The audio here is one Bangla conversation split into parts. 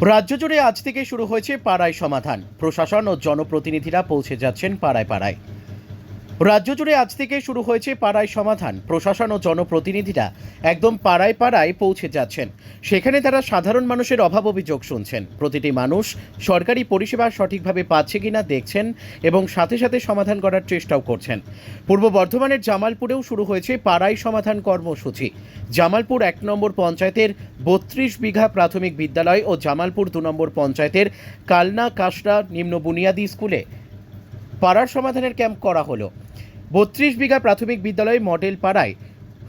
রাজ্য জুড়ে আজ থেকে শুরু হয়েছে পাড়ায় সমাধান। প্রশাসন ও জনপ্রতিনিধিরা পৌঁছে যাচ্ছেন পাড়ায় পাড়ায়। রাজ্য জুড়ে আজ থেকে শুরু হয়েছে পাড়ায় সমাধান। প্রশাসন ও জনপ্রতিনিধিরা একদম পাড়ায় পাড়ায় পৌঁছে যাচ্ছেন। সেখানে তারা সাধারণ মানুষের অভাব অভিযোগ শুনছেন। প্রতিটি মানুষ সরকারি পরিষেবা সঠিকভাবে পাচ্ছে কিনা দেখছেন এবং সাথে সাথে সমাধান করার চেষ্টাও করছেন। পূর্ব বর্ধমানের জামালপুরেও শুরু হয়েছে পাড়ায় সমাধান কর্মসূচি। জামালপুর এক নম্বর পঞ্চায়েতের বত্রিশ বিঘা প্রাথমিক বিদ্যালয় ও জামালপুর দু নম্বর পঞ্চায়েতের কালনা কাশরা নিম্ন বুনিয়াদী স্কুলে পাড়ার সমাধানের ক্যাম্প করা হলো। বত্রিশ বিঘা প্রাথমিক বিদ্যালয় মডেল পাড়ায়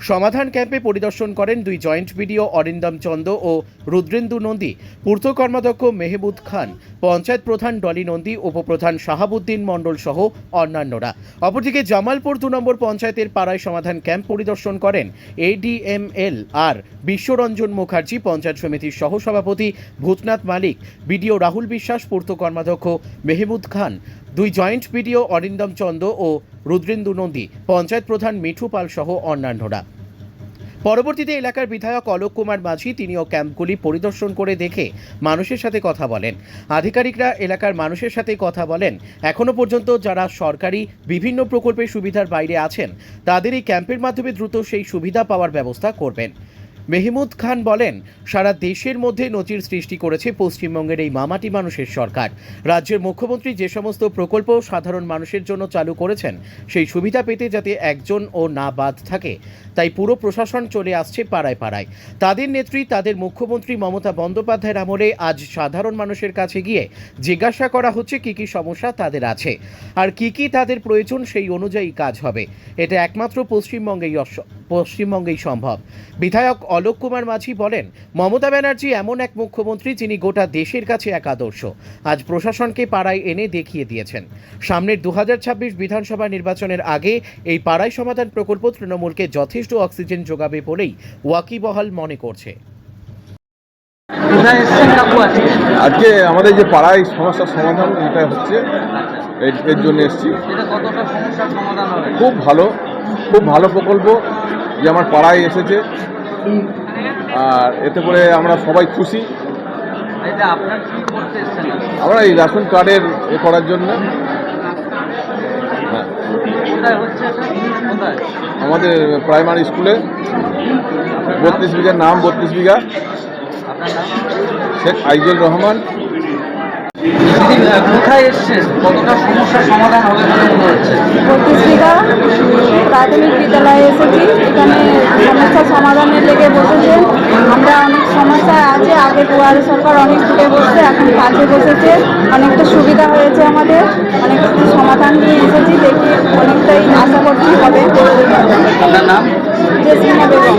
সমাধান ক্যাম্পে পরিদর্শন করেন দুই জয়েন্ট বিডিও অরিন্দম চন্দ ও রুদ্রেন্দু নন্দী। পূর্ত কর্মাধ্যক্ষ মেহবুদ খান, পঞ্চায়েত প্রধান ডলি নন্দী, উপপ্রধান শাহাবুদ্দিন মণ্ডল সহ অন্যান্যরা। অপরদিকে জামালপুর দু নম্বর পঞ্চায়েতের পাড়ায় সমাধান ক্যাম্প পরিদর্শন করেন এডিএমএল আর বিশ্বরঞ্জন মুখার্জি, পঞ্চায়েত সমিতির সহসভাপতি ভূতনাথ মালিক, বিডিও রাহুল বিশ্বাস, পূর্ত কর্মাধ্যক্ষ মেহবুদ খান, দুই জয়েন্ট বিডিও অরিন্দম চন্দ ও রুদ্রেন্দু নন্দী, পঞ্চায়েত প্রধান মিঠু পাল সহ অন্যান্যরা। পরবর্তীতে এলাকার বিধায়ক অলোক কুমার মাঝি তিনিও ক্যাম্পগুলি পরিদর্শন করে দেখে মানুষের সাথে কথা বলেন। আধিকারিকরা এলাকার মানুষের সাথে কথা বলেন এখনও পর্যন্ত যারা সরকারি বিভিন্ন প্রকল্পের সুবিধার বাইরে আছেন, তাদের এই ক্যাম্পের মাধ্যমে দ্রুত সেই সুবিধা পাওয়ার ব্যবস্থা করবেন। মেহমুদ খান বলেন, সারা দেশের মধ্যে নজির সৃষ্টি করেছে পশ্চিমবঙ্গের এই মামাটি মানুষের সরকার। রাজ্যের মুখ্যমন্ত্রী যে সমস্ত প্রকল্প সাধারণ মানুষের জন্য চালু করেছেন, সেই সুবিধা পেতে যাতে একজন ও না বাদ থাকে। তাই পুরো প্রশাসন চলে আসছে পাড়ায় পাড়ায়। তাদের নেত্রী, তাদের মুখ্যমন্ত্রী মমতা বন্দ্যোপাধ্যায়ের আমলে আজ সাধারণ মানুষের কাছে গিয়ে জিজ্ঞাসা করা হচ্ছে, কি কি সমস্যা তাদের আছে। আর কি কি তাদের প্রয়োজন সেই অনুযায়ী কাজ হবে। এটা একমাত্র পশ্চিমবঙ্গেই পশ্চিমবঙ্গেই সম্ভব। বিধায়ক অলোক কুমার মাঝি বলেন মমতা ব্যানার্জি এমন এক মুখ্যমন্ত্রী যিনি গোটা দেশের কাছে এক আদর্শ। আজ প্রশাসনকে পাড়ায় এনে দেখিয়ে দিয়েছেন। সামনের দুহাজার ছাব্বিশ বিধানসভা নির্বাচনের আগে এই পাড়ায় সমাধান প্রকল্প তৃণমূলকে যথেষ্ট অক্সিজেন যোগাবে বলেই ওয়াকিবহাল মনে করছে। আজকে? আমাদের যে পাড়ায় সমস্যার সমাধান এটা হচ্ছে এর- জন্য এসেছি। এটা কতটা সমস্যার সমাধান হবে? খুব ভালো খুব ভালো প্রকল্প। যে আমার পাড়ায় এসেছে। আর এতে করে আমরা সবাই খুশি। এটা আপনার কি করতে এসছেন? আমরা এই রেশন কার্ডের এ করার জন্য। হ্যাঁ। কোথায় হচ্ছে এটা কোথায়? আমাদের প্রাইমারি স্কুলে। বত্রিশ বিঘার নাম বত্রিশ বিঘা। শেখ আইজুল রহমান। কোথায় এসছেন? কতটা সমস্যার সমাধান হবে বলে মনে হচ্ছে? পঁচিশ বিঘা প্রাথমিক বিদ্যালয়ে এসেছি। সমাধানের লেগে বসেছে আমরা অনেক সমস্যা আছে আগে দুয়ারে সরকার অনেক দূরে বসছে এখন কাছে বসেছে অনেকটা সুবিধা হয়েছে আমাদের অনেক কিছু সমাধান নিয়ে এসেছি দেখি অনেকটাই আশা করছি হবে আপনার নাম জেসিনা বেগম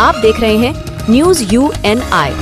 आप देख रहे हैं न्यूज यू एन आई